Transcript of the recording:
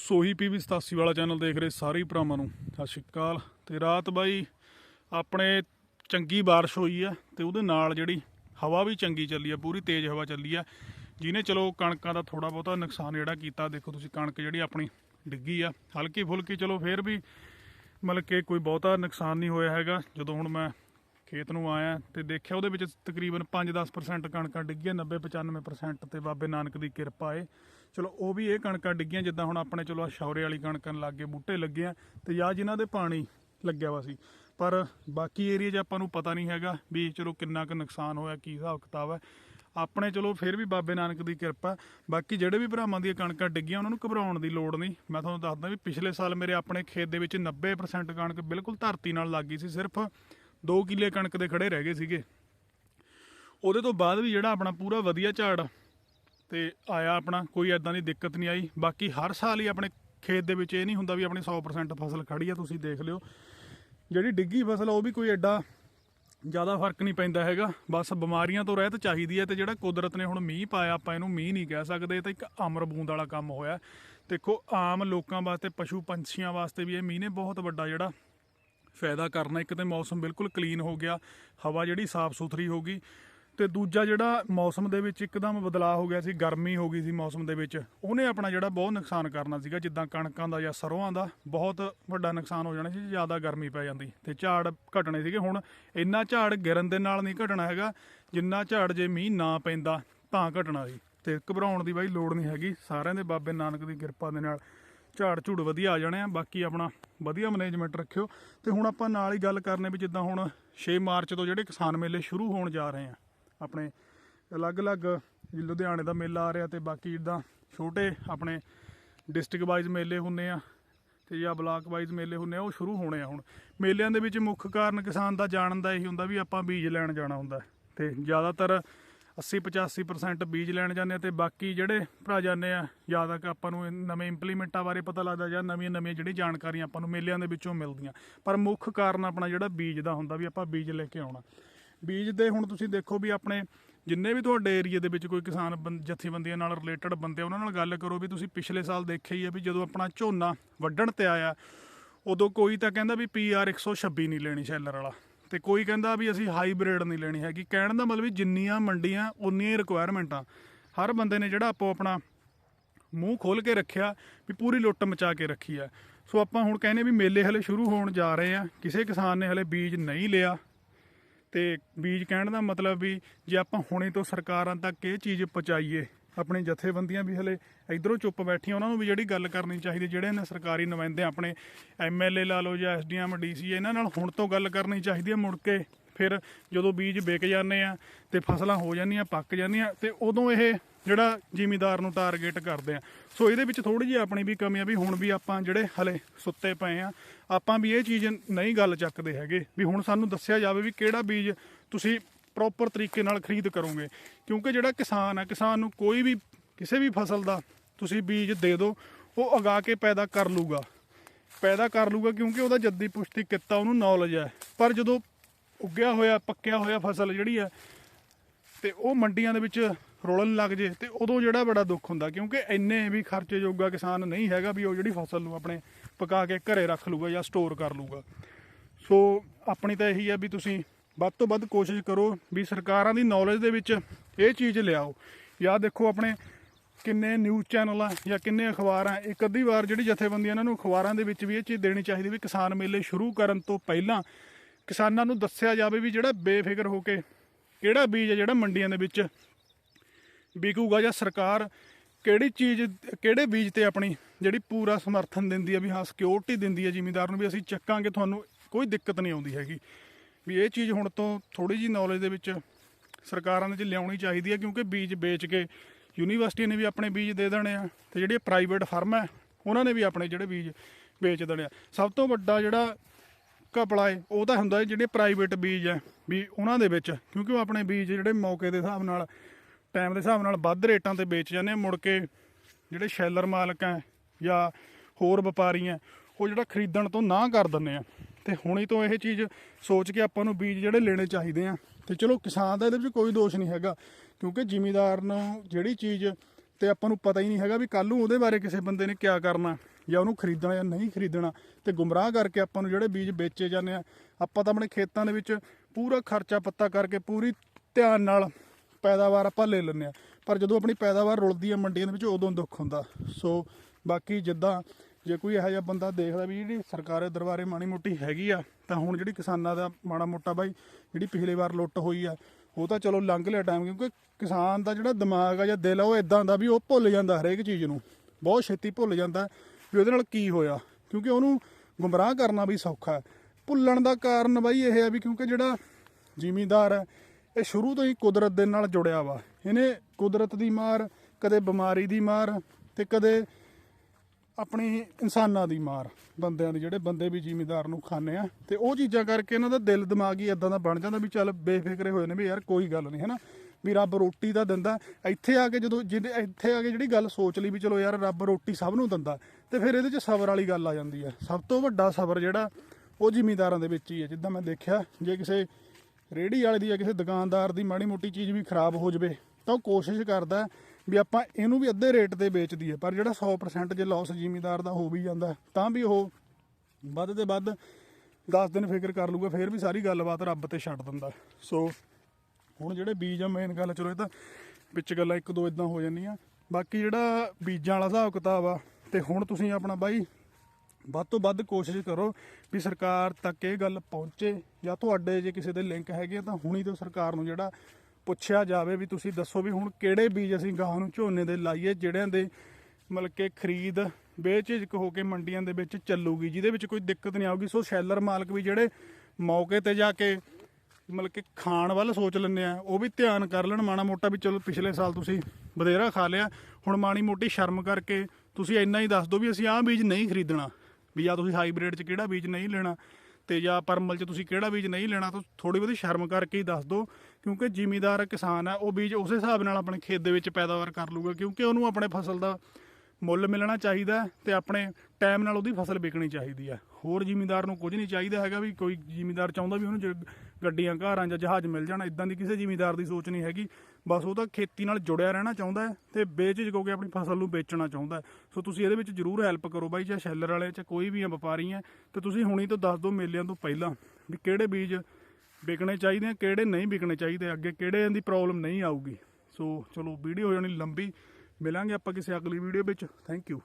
ਸੋਹੀ PV 87 ਵਾਲਾ channel ਦੇਖ ਰਹੇ ਸਾਰੇ ਭਰਾਵਾਂ ਨੂੰ। ਸਤਿ ਸ਼੍ਰੀ ਅਕਾਲ। ਤੇ ਰਾਤ ਬਾਈ ਆਪਣੇ ਚੰਗੀ ਬਾਰਿਸ਼ ਹੋਈ ਆ ਤੇ ਉਹਦੇ ਨਾਲ ਜਿਹੜੀ ਹਵਾ ਵੀ ਚੰਗੀ ਚੱਲੀ ਆ, ਪੂਰੀ ਤੇਜ਼ ਹਵਾ ਚੱਲੀ ਆ। ਜਿਹਨੇ ਚਲੋ ਕਣਕਾਂ ਦਾ ਥੋੜਾ ਬਹੁਤਾ ਨੁਕਸਾਨ ਜਿਹੜਾ ਕੀਤਾ, ਦੇਖੋ ਤੁਸੀਂ ਕਣਕ ਜਿਹੜੀ ਆਪਣੀ ਡਿੱਗੀ ਆ। ਹਲਕੀ ਫੁਲਕੀ ਚਲੋ ਫੇਰ ਵੀ ਮਤਲਬ ਕਿ ਕੋਈ ਬਹੁਤਾ ਨੁਕਸਾਨ ਨਹੀਂ ਹੋਇਆ ਹੈਗਾ। ਜਦੋਂ ਹੁਣ ਮੈਂ ਖੇਤ ਨੂੰ ਆਇਆ ਤੇ ਦੇਖਿਆ ਉਹਦੇ ਵਿੱਚ ਤਕਰੀਬਨ 5-10% ਕਣਕਾਂ ਡਿੱਗੀਆਂ 90-95% ਤੇ ਬਾਬੇ ਨਾਨਕ ਦੀ ਕਿਰਪਾ ਏ। ਚਲੋ, ਉਹ ਵੀ ਇਹ ਕਣਕਾਂ ਡਿੱਗੀਆਂ, ਜਿੱਦਾਂ ਹੁਣ ਆਪਣੇ ਚਲੋ, ਆਹ ਸ਼ੌਰੇ ਵਾਲੀ ਕਣਕਾਂ ਨੂੰ ਲੱਗੇ ਬੂਟੇ ਲੱਗੇ ਆ, ਤੇ ਜਾਂ ਜਿਨ੍ਹਾਂ ਦੇ ਪਾਣੀ ਲੱਗਿਆ ਵਾ ਸੀ। ਪਰ ਬਾਕੀ ਏਰੀਆ 'ਚ ਆਪਾਂ ਨੂੰ ਪਤਾ ਨਹੀਂ ਹੈਗਾ ਵੀ ਚਲੋ, ਕਿੰਨਾ ਕੁ ਨੁਕਸਾਨ ਹੋਇਆ, ਕੀ ਹਿਸਾਬ ਕਿਤਾਬ ਹੈ ਆਪਣੇ ਚਲੋ, ਫਿਰ ਵੀ ਬਾਬੇ ਨਾਨਕ ਦੀ ਕਿਰਪਾ। ਬਾਕੀ ਜਿਹੜੇ ਵੀ ਭਰਾਵਾਂ ਦੀਆਂ ਕਣਕਾਂ ਡਿੱਗੀਆਂ, ਉਹਨਾਂ ਨੂੰ ਘਬਰਾਉਣ ਦੀ ਲੋੜ ਨਹੀਂ। ਮੈਂ ਤੁਹਾਨੂੰ ਦੱਸਦਾ ਵੀ ਪਿਛਲੇ ਸਾਲ ਮੇਰੇ ਆਪਣੇ ਖੇਤ ਦੇ ਵਿੱਚ 90% ਕਣਕ ਬਿਲਕੁਲ ਧਰਤੀ ਨਾਲ ਲੱਗ ਗਈ ਸੀ, ਸਿਰਫ 2 ਕਿੱਲੇ ਕਣਕ ਦੇ ਖੜੇ ਰਹਿ ਗਏ ਸੀਗੇ। ਉਹਦੇ ਤੋਂ ਬਾਅਦ ਵੀ ਜਿਹੜਾ ਆਪਣਾ ਪੂਰਾ ਵਧੀਆ ਝਾੜ ਤੇ ਆਇਆ ਆਪਣਾ, ਕੋਈ ਐਦਾਂ ਦੀ ਦਿੱਕਤ ਨਹੀਂ ਆਈ। ਬਾਕੀ ਹਰ ਸਾਲ ਹੀ ਆਪਣੇ ਖੇਤ ਦੇ ਵਿੱਚ ਇਹ ਨਹੀਂ ਹੁੰਦਾ ਵੀ ਆਪਣੀ 100% ਫਸਲ ਖੜੀ ਆ, ਤੁਸੀਂ ਦੇਖ ਲਿਓ। ਜਿਹੜੀ ਡਿੱਗੀ ਫਸਲ ਆ, ਉਹ ਵੀ ਕੋਈ ਐਡਾ ਜ਼ਿਆਦਾ ਫ਼ਰਕ ਨਹੀਂ ਪੈਂਦਾ ਹੈਗਾ। ਬਸ ਬਿਮਾਰੀਆਂ ਤੋਂ ਰਹਿਤ ਚਾਹੀਦੀ ਹੈ ਤੇ ਜਿਹੜਾ ਕੁਦਰਤ ਨੇ ਹੁਣ ਮੀਂਹ ਪਾਇਆ, ਆਪਾਂ ਇਹਨੂੰ ਮੀਂਹ ਨਹੀਂ ਕਹਿ ਸਕਦੇ। ਇਹ ਤਾਂ ਇੱਕ ਅਮਰ ਬੂੰਦ ਵਾਲਾ ਕੰਮ ਹੋਇਆ। ਦੇਖੋ, ਆਮ ਲੋਕਾਂ ਵਾਸਤੇ, ਪਸ਼ੂ ਪੰਛੀਆਂ ਵਾਸਤੇ ਵੀ ਇਹ ਮੀਂਹ ਨੇ ਬਹੁਤ ਵੱਡਾ ਜਿਹੜਾ ਫਾਇਦਾ ਕਰਨਾ। ਇੱਕ ਤੇ ਮੌਸਮ ਬਿਲਕੁਲ ਕਲੀਨ ਹੋ ਗਿਆ। ਹਵਾ ਜਿਹੜੀ ਸਾਫ਼ ਸੁਥਰੀ ਹੋ ਗਈ। ਤੇ ਦੂਜਾ ਜਿਹੜਾ ਮੌਸਮ ਦੇ ਵਿੱਚ ਇੱਕਦਮ ਬਦਲਾਅ ਹੋ ਗਿਆ ਸੀ, ਗਰਮੀ ਹੋ ਗਈ ਸੀ ਮੌਸਮ ਦੇ ਵਿੱਚ, ਉਹਨੇ ਆਪਣਾ ਜਿਹੜਾ ਬਹੁਤ ਨੁਕਸਾਨ ਕਰਨਾ ਸੀਗਾ, ਜਿੱਦਾਂ ਕਣਕਾਂ ਦਾ ਜਾਂ ਸਰੋਂ ਦਾ ਬਹੁਤ ਵੱਡਾ ਨੁਕਸਾਨ ਹੋ ਜਾਣਾ ਸੀ, ਜ਼ਿਆਦਾ ਗਰਮੀ ਪੈ ਜਾਂਦੀ ਤੇ ਝਾੜ ਘਟਣੇ ਸੀਗੇ। ਹੁਣ ਇੰਨਾ ਝਾੜ ਗਿਰਨ ਦੇ ਨਾਲ ਨਹੀਂ ਘਟਣਾ ਹੈਗਾ, ਜਿੰਨਾ ਝਾੜ ਜੇ ਮੀਂਹ ਨਾ ਪੈਂਦਾ ਤਾਂ ਘਟਣਾ ਸੀ। ਤੇ ਘਬਰਾਉਣ ਦੀ ਬਾਈ ਲੋੜ ਨਹੀਂ ਹੈਗੀ, ਸਾਰਿਆਂ ਦੇ ਬਾਬੇ ਨਾਨਕ ਦੀ ਕਿਰਪਾ ਦੇ ਨਾਲ ਝਾੜ ਝੂੜ ਵਧੀਆ ਆ ਜਾਣੇ ਆ, ਬਾਕੀ ਆਪਣਾ ਵਧੀਆ ਮੈਨੇਜਮੈਂਟ ਰੱਖਿਓ। ਤੇ ਹੁਣ ਆਪਾਂ ਨਾਲ ਹੀ ਗੱਲ ਕਰਨੇ ਵੀ ਜਿੱਦਾਂ ਹੁਣ 6 ਮਾਰਚ ਤੋਂ ਜਿਹੜੇ ਕਿਸਾਨ ਮੇਲੇ ਸ਼ੁਰੂ ਹੋਣ ਜਾ ਰਹੇ ਆ ਆਪਣੇ ਅਲੱਗ-ਅਲੱਗ ਲੁਧਿਆਣੇ ਦਾ ਮੇਲਾ ਆ ਰਿਹਾ ਤੇ ਬਾਕੀ ਜਿੱਦਾਂ ਛੋਟੇ ਆਪਣੇ ਡਿਸਟ੍ਰਿਕਟ ਵਾਈਜ਼ ਮੇਲੇ ਹੁੰਨੇ ਆ ਤੇ ਜਾਂ ਬਲਾਕ ਵਾਈਜ਼ ਮੇਲੇ ਹੁੰਨੇ ਆ, ਉਹ ਸ਼ੁਰੂ ਹੋਣੇ ਆ ਹੁਣ। ਮੇਲਿਆਂ ਦੇ ਵਿੱਚ ਮੁੱਖ ਕਾਰਨ ਕਿਸਾਨ ਦਾ ਜਾਣਨ ਦਾ ਇਹੀ ਹੁੰਦਾ ਵੀ ਆਪਾਂ ਬੀਜ ਲੈਣ ਜਾਣਾ ਹੁੰਦਾ ਤੇ ਜ਼ਿਆਦਾਤਰ 80-85% ਬੀਜ ਲੈਣ ਜਾਂਦੇ ਆ ਤੇ ਬਾਕੀ ਜਿਹੜੇ ਭਰਾ ਜਾਂਦੇ ਆ, ਜ਼ਿਆਦਾ ਕਿ ਆਪਾਂ ਨੂੰ ਨਵੇਂ ਇੰਪਲੀਮੈਂਟਾਂ ਬਾਰੇ ਪਤਾ ਲੱਗਦਾ ਜਾਂ ਨਵੀਆਂ ਨਵੀਆਂ ਜਿਹੜੀ ਜਾਣਕਾਰੀਆਂ ਆਪਾਂ ਨੂੰ ਮੇਲਿਆਂ ਦੇ ਵਿੱਚੋਂ ਮਿਲਦੀਆਂ। ਪਰ ਮੁੱਖ ਕਾਰਨ ਆਪਣਾ ਜਿਹੜਾ ਬੀਜ ਦਾ ਹੁੰਦਾ ਵੀ ਆਪਾਂ ਬੀਜ ਲੈ ਕੇ ਆਉਣਾ। ਬੀਜ ਦੇ ਹੁਣ ਤੁਸੀਂ ਦੇਖੋ ਵੀ ਆਪਣੇ ਜਿੰਨੇ ਵੀ ਤੁਹਾਡੇ ਏਰੀਆ ਦੇ ਵਿੱਚ ਕੋਈ ਕਿਸਾਨ ਬੰ- ਜਥੇਬੰਦੀਆਂ ਨਾਲ ਰਿਲੇਟਡ ਬੰਦੇ ਉਹਨਾਂ ਨਾਲ ਗੱਲ ਕਰੋ ਵੀ ਤੁਸੀਂ ਪਿਛਲੇ ਸਾਲ ਦੇਖਿਆ ਹੀ ਹੈ ਵੀ ਜਦੋਂ ਆਪਣਾ ਝੋਨਾ ਵੱਢਣ ਤੇ ਆਇਆ, ਉਦੋਂ ਕੋਈ ਤਾਂ ਕਹਿੰਦਾ ਵੀ ਪੀਆਰ 126 ਨਹੀਂ ਲੈਣੀ ਸ਼ੈਲਰ ਵਾਲਾ ਤੇ ਕੋਈ ਕਹਿੰਦਾ ਵੀ ਅਸੀਂ ਹਾਈਬ੍ਰਿਡ ਨਹੀਂ ਲੈਣੀ ਹੈਗੀ। ਕਹਿਣ ਦਾ ਮਤਲਬ ਵੀ ਜਿੰਨੀਆਂ ਮੰਡੀਆਂ, ਉਨੀਆਂ ਹੀ ਰਿਕੁਆਇਰਮੈਂਟਾਂ ਹਰ ਬੰਦੇ ਨੇ ਜਿਹੜਾ ਆਪੋ ਆਪਣਾ ਮੂੰਹ ਖੋਲ ਕੇ ਰੱਖਿਆ ਵੀ ਪੂਰੀ ਲੁੱਟ ਮਚਾ ਕੇ ਰੱਖੀ ਆ। ਸੋ ਆਪਾਂ ਹੁਣ ਕਹਿੰਦੇ ਵੀ ਮੇਲੇ ਹਲੇ ਸ਼ੁਰੂ ਹੋਣ ਜਾ ਰਹੇ ਆ, ਕਿਸੇ ਕਿਸਾਨ ਨੇ ਹਲੇ ਬੀਜ ਨਹੀਂ ਲਿਆ। ਤੇ ਬੀਜ ਕਹਿਣ ਦਾ ਮਤਲਬ ਵੀ ਜੇ ਆਪਾਂ ਹੁਣੇ ਤੋਂ ਸਰਕਾਰਾਂ ਤੱਕ ਇਹ ਚੀਜ਼ ਪਹੁੰਚਾਈਏ, ਆਪਣੀ ਜਥੇਬੰਦੀਆਂ ਵੀ ਹਲੇ ਇਧਰੋਂ ਚੁੱਪ ਬੈਠੀਆਂ, ਉਹਨਾਂ ਨੂੰ ਵੀ ਜਿਹੜੀ ਗੱਲ ਕਰਨੀ ਚਾਹੀਦੀ, ਜਿਹੜੇ ਨੇ ਸਰਕਾਰੀ ਨੁਮਾਇੰਦੇ ਆਪਣੇ ਐਮਐਲਏ ਲਾ ਲਓ ਜਾਂ ਐਸਡੀਐਮ ਡੀਸੀ ਇਹਨਾਂ ਨਾਲ ਹੁਣ ਤੋਂ ਗੱਲ ਕਰਨੀ ਚਾਹੀਦੀ ਹੈ ਮੁੜ ਕੇ। ਫਿਰ ਜਦੋਂ ਬੀਜ ਵਿਕ ਜਾਂਦੇ ਆ ਤੇ ਫਸਲਾਂ ਹੋ ਜਾਂਦੀਆਂ, ਪੱਕ ਜਾਂਦੀਆਂ ਤੇ ਉਦੋਂ ਇਹ ਜਿਹੜਾ ਜ਼ਿਮੀਦਾਰ ਨੂੰ ਟਾਰਗੇਟ ਕਰਦੇ ਆ। ਸੋ ਇਹਦੇ ਵਿੱਚ ਥੋੜੀ ਜਿਹੀ ਆਪਣੀ ਵੀ ਕਮੀ ਆ ਵੀ ਹੁਣ ਵੀ ਆਪਾਂ ਜਿਹੜੇ ਹਲੇ ਸੁੱਤੇ ਪਏ ਆ, ਆਪਾਂ ਵੀ ਇਹ ਚੀਜ਼ ਨਹੀਂ ਗੱਲ ਚੱਕਦੇ ਹੈਗੇ ਵੀ ਹੁਣ ਸਾਨੂੰ ਦੱਸਿਆ ਜਾਵੇ ਵੀ ਕਿਹੜਾ ਬੀਜ ਤੁਸੀਂ ਪ੍ਰੋਪਰ ਤਰੀਕੇ ਨਾਲ ਖਰੀਦ ਕਰੋਗੇ। ਕਿਉਂਕਿ ਜਿਹੜਾ ਕਿਸਾਨ ਆ, ਕਿਸਾਨ ਨੂੰ ਕੋਈ ਵੀ, ਕਿਸੇ ਵੀ ਫਸਲ ਦਾ ਤੁਸੀਂ ਬੀਜ ਦੇ ਦਿਓ, ਉਹ ਉਗਾ ਕੇ ਪੈਦਾ ਕਰ ਲੂਗਾ ਪੈਦਾ ਕਰ ਲੂਗਾ ਕਿਉਂਕਿ ਉਹਦਾ ਜੱਦੀ ਪੁਸ਼ਟੀ ਕਿੱਤਾ, ਉਹਨੂੰ ਨੌਲੇਜ ਹੈ ਪਰ ਜਦੋਂ ਉੱਗਿਆ ਹੋਇਆ, ਪੱਕਿਆ ਹੋਇਆ ਫਸਲ ਜਿਹੜੀ ਹੈ, ਤੇ ਉਹ ਮੰਡੀਆਂ ਦੇ ਵਿੱਚ ਰੋਲਣ ਲੱਗ ਜੇ, ਤੇ ਉਦੋਂ ਜਿਹੜਾ ਬੜਾ ਦੁੱਖ ਹੁੰਦਾ, ਕਿਉਂਕਿ ਇੰਨੇ ਵੀ ਖਰਚੇ ਜੋਗਾ ਕਿਸਾਨ ਨਹੀਂ ਹੈਗਾ ਵੀ ਉਹ ਜਿਹੜੀ ਫਸਲ ਨੂੰ ਆਪਣੇ ਪਕਾ ਕੇ ਘਰੇ ਰੱਖ ਲੂਗਾ ਜਾਂ ਸਟੋਰ ਕਰ ਲੂਗਾ ਸੋ ਆਪਣੀ ਤਾਂ ਇਹੀ ਹੈ ਵੀ ਤੁਸੀਂ ਵੱਧ ਤੋਂ ਵੱਧ ਕੋਸ਼ਿਸ਼ ਕਰੋ ਵੀ ਸਰਕਾਰਾਂ ਦੀ ਨੌਲੇਜ ਦੇ ਵਿੱਚ ਇਹ ਚੀਜ਼ ਲਿਆਓ। ਜਾਂ ਦੇਖੋ ਆਪਣੇ ਕਿੰਨੇ ਨਿਊਜ਼ ਚੈਨਲ ਆ ਜਾਂ ਕਿੰਨੇ ਅਖਬਾਰ ਆ, ਇੱਕ ਅੱਧੀ ਵਾਰ ਜਿਹੜੀ ਜਥੇਬੰਦੀਆਂ ਇਹਨਾਂ ਨੂੰ ਅਖਬਾਰਾਂ ਦੇ ਵਿੱਚ ਵੀ ਇਹ ਚੀਜ਼ ਦੇਣੀ ਚਾਹੀਦੀ ਵੀ ਕਿਸਾਨ ਮੇਲੇ ਸ਼ੁਰੂ ਕਰਨ ਤੋਂ ਪਹਿਲਾਂ ਕਿਸਾਨਾਂ ਨੂੰ ਦੱਸਿਆ ਜਾਵੇ ਵੀ ਜਿਹੜਾ ਬੇਫਿਕਰ ਹੋ ਕੇ ਕਿਹੜਾ ਬੀਜ ਹੈ ਜਿਹੜਾ ਮੰਡੀਆਂ ਦੇ ਵਿੱਚ ਵਿਕੂਗਾ ਜਾਂ ਸਰਕਾਰ ਕਿਹੜੀ ਚੀਜ਼, ਕਿਹੜੇ ਬੀਜ ਤੇ ਆਪਣੀ ਜਿਹੜੀ ਪੂਰਾ ਸਮਰਥਨ ਦਿੰਦੀ ਹੈ ਵੀ ਹਾਂ ਸਿਕਿਉਰਿਟੀ ਦਿੰਦੀ ਹੈ ਜ਼ਿਮੀਂਦਾਰ ਨੂੰ ਵੀ ਅਸੀਂ ਚੱਕਾਂਗੇ, ਤੁਹਾਨੂੰ ਕੋਈ ਦਿੱਕਤ ਨਹੀਂ ਆਉਂਦੀ ਹੈਗੀ। ਵੀ ਇਹ ਚੀਜ਼ ਹੁਣ ਤੋਂ ਥੋੜੀ ਜੀ ਨੌਲੇਜ ਦੇ ਵਿੱਚ ਸਰਕਾਰਾਂ ਨੇ ਚ ਲਿਆਉਣੀ ਚਾਹੀਦੀ ਹੈ ਕਿਉਂਕਿ ਬੀਜ ਵੇਚ ਕੇ ਯੂਨੀਵਰਸਿਟੀ ਨੇ ਵੀ ਆਪਣੇ ਬੀਜ ਦੇ ਦੇਣੇ ਆ ਤੇ ਜਿਹੜੇ ਪ੍ਰਾਈਵੇਟ ਫਰਮ ਹੈ, ਉਹਨਾਂ ਨੇ ਵੀ ਆਪਣੇ ਜਿਹੜੇ ਬੀਜ ਵੇਚ ਦੇਣੇ ਆ। ਸਭ ਤੋਂ ਵੱਡਾ ਜਿਹੜਾ ਘਪਲਾ ਹੈ ਉਹ ਤਾਂ ਹੁੰਦਾ ਜਿਹੜੇ ਪ੍ਰਾਈਵੇਟ ਬੀਜ ਹੈ ਵੀ ਉਹਨਾਂ ਦੇ ਵਿੱਚ, ਕਿਉਂਕਿ ਉਹ ਆਪਣੇ ਬੀਜ ਜਿਹੜੇ ਮੌਕੇ ਦੇ ਹਿਸਾਬ ਨਾਲ ਟਾਈਮ ਦੇ ਹਿਸਾਬ ਨਾਲ ਵੱਧ ਰੇਟਾਂ ਤੇ ਵੇਚ ਜਾਂਦੇ ਆ, ਮੁੜ ਕੇ ਜਿਹੜੇ ਸ਼ੈਲਰ ਮਾਲਕ ਹੈ ਜਾਂ ਹੋਰ ਵਪਾਰੀ ਹੈ ਉਹ ਜਿਹੜਾ ਖਰੀਦਣ ਤੋਂ ਨਾ ਕਰ ਦਿੰਦੇ ਆ। ਤੇ ਹੁਣੀ ਤੋਂ ਇਹ ਚੀਜ਼ ਸੋਚ ਕੇ ਆਪਾਂ ਨੂੰ ਬੀਜ ਜਿਹੜੇ ਲੈਣੇ ਚਾਹੀਦੇ ਆ। ਤੇ ਚਲੋ, ਕਿਸਾਨ ਦਾ ਇਹਦੇ ਵਿੱਚ ਕੋਈ ਦੋਸ਼ ਨਹੀਂ ਹੈਗਾ, ਕਿਉਂਕਿ ਜ਼ਿਮੀਦਾਰ ਨੂੰ ਜਿਹੜੀ ਚੀਜ਼ ਤੇ ਆਪਾਂ ਨੂੰ ਪਤਾ ਹੀ ਨਹੀਂ ਹੈਗਾ ਵੀ ਕੱਲ ਨੂੰ ਉਹਦੇ ਬਾਰੇ ਕਿਸੇ ਬੰਦੇ ਨੇ ਕਿਆ ਕਰਨਾ। ਜਾਂ ਉਹਨੂੰ ਖਰੀਦਣਾ ਜਾਂ ਨਹੀਂ ਖਰੀਦਣਾ ਤੇ ਗੁੰਮਰਾਹ ਕਰਕੇ ਆਪਾਂ ਨੂੰ ਜਿਹੜੇ ਬੀਜ ਵੇਚੇ ਜਾਂਦੇ ਆ, ਆਪਾਂ ਤਾਂ ਆਪਣੇ ਖੇਤਾਂ ਦੇ ਵਿੱਚ ਪੂਰਾ ਖਰਚਾ ਪੱਤਾ ਕਰਕੇ ਪੂਰੀ ਧਿਆਨ ਨਾਲ ਪੈਦਾਵਾਰ ਆਪਾਂ ਲੈ ਲੈਂਦੇ ਆ। ਪਰ ਜਦੋਂ ਆਪਣੀ ਪੈਦਾਵਾਰ ਰੁਲਦੀ ਹੈ ਮੰਡੀਆਂ ਦੇ ਵਿੱਚ, ਉਦੋਂ ਦੁੱਖ ਹੁੰਦਾ। ਸੋ ਬਾਕੀ ਜਿੱਦਾਂ ਜੇ ਕੋਈ ਇਹੋ ਜਿਹਾ ਬੰਦਾ ਦੇਖਦਾ ਵੀ ਜਿਹੜੀ ਸਰਕਾਰੇ ਦਰਬਾਰੇ ਮਾੜੀ ਮੋਟੀ ਹੈਗੀ ਆ, ਤਾਂ ਹੁਣ ਜਿਹੜੀ ਕਿਸਾਨਾਂ ਦਾ ਮਾੜਾ ਮੋਟਾ ਬਾਈ ਜਿਹੜੀ ਪਿਛਲੀ ਵਾਰ ਲੁੱਟ ਹੋਈ ਆ, ਉਹ ਤਾਂ ਚਲੋ ਲੰਘ ਲਿਆ ਟਾਈਮ ਕਿਉਂਕਿ ਕਿਸਾਨ ਦਾ ਜਿਹੜਾ ਦਿਮਾਗ ਆ ਜਾਂ ਦਿਲ ਆ, ਉਹ ਇਦਾਂ ਦਾ ਵੀ ਉਹ ਭੁੱਲ ਜਾਂਦਾ ਹਰੇਕ ਚੀਜ਼ ਨੂੰ। ਬਹੁਤ ਛੇਤੀ ਭੁੱਲ ਜਾਂਦਾ। ਵੀ ਉਹਦੇ ਨਾਲ ਕੀ ਹੋਇਆ? ਕਿਉਂਕਿ ਉਹਨੂੰ ਗੁੰਮਰਾਹ ਕਰਨਾ ਵੀ ਸੌਖਾ ਹੈ। ਭੁੱਲਣ ਦਾ ਕਾਰਨ ਬਾਈ ਇਹ ਹੈ ਵੀ ਕਿਉਂਕਿ ਜਿਹੜਾ ਜ਼ਿਮੀਂਦਾਰ ਹੈ, ਇਹ ਸ਼ੁਰੂ ਤੋਂ ਹੀ ਕੁਦਰਤ ਦੇ ਨਾਲ ਜੁੜਿਆ ਵਾ। ਇਹਨੇ ਕੁਦਰਤ ਦੀ ਮਾਰ, ਕਦੇ ਬਿਮਾਰੀ ਦੀ ਮਾਰ ਤੇ ਕਦੇ ਆਪਣੀ ਇਨਸਾਨਾਂ ਦੀ ਮਾਰ, ਬੰਦਿਆਂ ਦੀ। ਜਿਹੜੇ ਬੰਦੇ ਵੀ ਜ਼ਿਮੀਦਾਰ ਨੂੰ ਖਾਂਦੇ ਆ ਤੇ ਉਹ ਚੀਜ਼ਾਂ ਕਰਕੇ ਇਹਨਾਂ ਦਾ ਦਿਲ ਦਿਮਾਗ ਹੀ ਇਦਾਂ ਦਾ ਬਣ ਜਾਂਦਾ ਵੀ ਚੱਲ ਬੇਫਿਕਰੇ ਹੋਏ ਨੇ ਵੀ ਯਾਰ ਕੋਈ ਗੱਲ ਨਹੀਂ ਹੈਨਾ ਵੀ ਰੱਬ ਰੋਟੀ ਤਾਂ ਦਿੰਦਾ। ਇੱਥੇ ਆ ਕੇ ਜਦੋਂ ਜਿਹਦੇ ਇੱਥੇ ਆ ਕੇ ਜਿਹੜੀ ਗੱਲ ਸੋਚ ਲਈ ਵੀ ਚਲੋ ਯਾਰ ਰੱਬ ਰੋਟੀ ਸਭ ਨੂੰ ਦਿੰਦਾ, ਤੇ ਫਿਰ ਇਹਦੇ 'ਚ ਸਬਰ ਵਾਲੀ ਗੱਲ ਆ ਜਾਂਦੀ ਹੈ ਸਭ ਤੋਂ ਵੱਡਾ ਸਬਰ ਜਿਹੜਾ, ਉਹ ਜ਼ਿਮੀਂਦਾਰਾਂ ਦੇ ਵਿੱਚ ਹੀ ਹੈ ਜਿੱਦਾਂ ਮੈਂ ਦੇਖਿਆ, ਜੇ ਕਿਸੇ ਰੇੜੀ ਵਾਲੇ ਦੀ ਜਾਂ ਕਿਸੇ ਦੁਕਾਨਦਾਰ ਦੀ ਮਾੜੀ ਮੋਟੀ ਚੀਜ਼ ਵੀ ਖਰਾਬ ਹੋ ਜਵੇ, ਤਾਂ ਉਹ ਕੋਸ਼ਿਸ਼ ਕਰਦਾ ਵੀ ਆਪਾਂ ਇਹਨੂੰ ਵੀ ਅੱਧੇ ਰੇਟ ਤੇ ਵੇਚ ਦਈਏ ਪਰ ਜਿਹੜਾ 100% ਜੇ ਲਾਸ ਜ਼ਿਮੀਂਦਾਰ ਦਾ ਹੋ ਵੀ ਜਾਂਦਾ, ਤਾਂ ਵੀ ਉਹ ਵੱਧ ਤੇ ਵੱਧ 10 ਦਿਨ ਫਿਕਰ ਕਰ ਲੂਗਾ ਫਿਰ ਵੀ ਸਾਰੀ ਗੱਲਬਾਤ ਰੱਬ ਤੇ ਛੱਡ ਦਿੰਦਾ। ਸੋ ਹੁਣ ਜਿਹੜੇ ਬੀਜ ਆ ਮੇਨ ਗੱਲ ਚਲੋ ਇਹ ਤਾਂ ਵਿੱਚ ਗੱਲਾਂ ਇੱਕ ਦੋ ਇਦਾਂ ਹੋ ਜਾਂਦੀਆਂ। ਬਾਕੀ ਜਿਹੜਾ ਬੀਜਾਂ ਵਾਲਾ ਹਿਸਾਬ ਕਿਤਾਬ ਆ, ਤੇ ਹੁਣ ਤੁਸੀਂ ਆਪਣਾ ਬਾਈ, ਵੱਧ ਤੋਂ ਵੱਧ ਕੋਸ਼ਿਸ਼ ਕਰੋ ਵੀ ਸਰਕਾਰ ਤੱਕ ਇਹ ਗੱਲ ਪਹੁੰਚੇ, ਜਾਂ ਤੁਹਾਡੇ ਜੇ ਕਿਸੇ ਦੇ ਲਿੰਕ ਹੈਗੇ ਆ, ਤਾਂ ਹੁਣੀ ਤੋਂ ਸਰਕਾਰ ਨੂੰ ਜਿਹੜਾ ਪੁੱਛਿਆ ਜਾਵੇ ਵੀ ਤੁਸੀਂ ਦੱਸੋ ਵੀ ਹੁਣ ਕਿਹੜੇ ਬੀਜ ਅਸੀਂ ਗਾਹ ਨੂੰ ਝੋਨੇ ਦੇ ਲਾਈਏ, ਜਿਹੜਿਆਂ ਦੇ ਮਤਲਬ ਕਿ ਖਰੀਦ ਬੇਝਿਜਕ ਹੋ ਕੇ ਮੰਡੀਆਂ ਦੇ ਵਿੱਚ ਚੱਲੂਗੀ, ਜਿਹਦੇ ਵਿੱਚ ਕੋਈ ਦਿੱਕਤ ਨਹੀਂ ਆਊਗੀ। ਸੋ ਸ਼ੈਲਰ ਮਾਲਕ ਵੀ ਜਿਹੜੇ ਮੌਕੇ ਤੇ ਜਾ ਕੇ ਮਤਲਬ ਕਿ ਖਾਣ ਵੱਲ ਸੋਚ ਲੈਂਦੇ ਆ। ਉਹ ਵੀ ਧਿਆਨ ਕਰ ਲੈਣ ਮਾੜਾ ਮੋਟਾ ਵੀ ਚਲੋ ਪਿਛਲੇ ਸਾਲ ਤੁਸੀਂ ਬਥੇਰਾ ਖਾ ਲਿਆ। ਹੁਣ ਮਾੜੀ ਮੋਟੀ ਸ਼ਰਮ ਕਰਕੇ ਤੁਸੀਂ ਇੰਨਾ ਹੀ ਦੱਸ ਦਿਓ ਵੀ ਅਸੀਂ ਆਹ ਬੀਜ ਨਹੀਂ ਖਰੀਦਣਾ। ਵੀ ਜਾਂ ਤੁਸੀਂ ਹਾਈਬ੍ਰਿਡ 'ਚ ਕਿਹੜਾ ਬੀਜ ਨਹੀਂ ਲੈਣਾ ਤੇ ਜਾਂ ਪਰਮਲ 'ਚ ਤੁਸੀਂ ਕਿਹੜਾ ਬੀਜ ਨਹੀਂ ਲੈਣਾ, ਤਾਂ ਥੋੜੀ ਬਹੁਤੀ ਸ਼ਰਮ ਕਰਕੇ ਹੀ ਦੱਸ ਦਿਓ। ਕਿਉਂਕਿ ਜ਼ਿਮੀਦਾਰ ਕਿਸਾਨ ਆ, ਉਹ ਬੀਜ ਉਸੇ ਹਿਸਾਬ ਨਾਲ ਆਪਣੇ ਖੇਤ ਦੇ ਵਿੱਚ ਪੈਦਾਵਾਰ ਕਰ ਲੂਗਾ, ਕਿਉਂਕਿ ਉਹਨੂੰ ਆਪਣੇ ਫਸਲ ਦਾ ਮੁੱਲ ਮਿਲਣਾ ਚਾਹੀਦਾ ਹੈ ਤੇ ਆਪਣੇ ਟਾਈਮ ਨਾਲ ਉਹਦੀ ਫਸਲ ਵਿਕਣੀ ਚਾਹੀਦੀ ਹੈ। ਹੋਰ ਜ਼ਿਮੀਂਦਾਰ ਨੂੰ ਕੁਝ ਨਹੀਂ ਚਾਹੀਦਾ ਹੈਗਾ ਵੀ ਕੋਈ ਜ਼ਿਮੀਂਦਾਰ ਚਾਹੁੰਦਾ ਵੀ ਉਹਨੂੰ ਜ- ਗੱਡੀਆਂ, ਘਰਾਂ ਜਾਂ ਜਹਾਜ਼ ਮਿਲ ਜਾਣ। ਇਦਾਂ ਦੀ ਕਿਸੇ ਜ਼ਿਮੀਂਦਾਰ ਦੀ ਸੋਚ ਨਹੀਂ ਹੈਗੀ। ਬਸ ਉਹ ਤਾਂ ਖੇਤੀ ਨਾਲ ਜੁੜਿਆ ਰਹਿਣਾ ਚਾਹੁੰਦਾ ਹੈ ਤੇ ਬੇਝਿਜਕ ਹੋ ਕੇ ਆਪਣੀ ਫਸਲ ਨੂੰ ਵੇਚਣਾ ਚਾਹੁੰਦਾ ਸੋ ਤੁਸੀਂ ਇਹਦੇ ਵਿੱਚ ਜਰੂਰ ਹੈਲਪ ਕਰੋ ਬਾਈ, ਚਾਹੇ ਸ਼ੈਲਰ ਵਾਲੇ ਚਾਹੇ ਕੋਈ ਵੀ ਆ ਵਪਾਰੀ ਹੈ ਤੇ ਤੁਸੀਂ ਹੁਣੀ ਤੋਂ ਦੱਸ ਦਿਓ ਮੇਲਿਆਂ ਤੋਂ ਪਹਿਲਾਂ ਵੀ ਕਿਹੜੇ ਬੀਜ ਵਿਕਣੇ ਚਾਹੀਦੇ ਆ, ਕਿਹੜੇ ਨਹੀਂ ਵਿਕਣੇ ਚਾਹੀਦੇ, ਅੱਗੇ ਕਿਹੜੇ ਦੀ ਪ੍ਰੋਬਲਮ ਨਹੀਂ ਆਊਗੀ। ਸੋ ਚਲੋ ਵੀਡੀਓ ਹੋ ਜਾਣੀ ਲੰਬੀ। ਮਿਲਾਂਗੇ ਆਪਾਂ ਕਿਸੇ ਅਗਲੀ ਵੀਡੀਓ ਵਿੱਚ। Thank you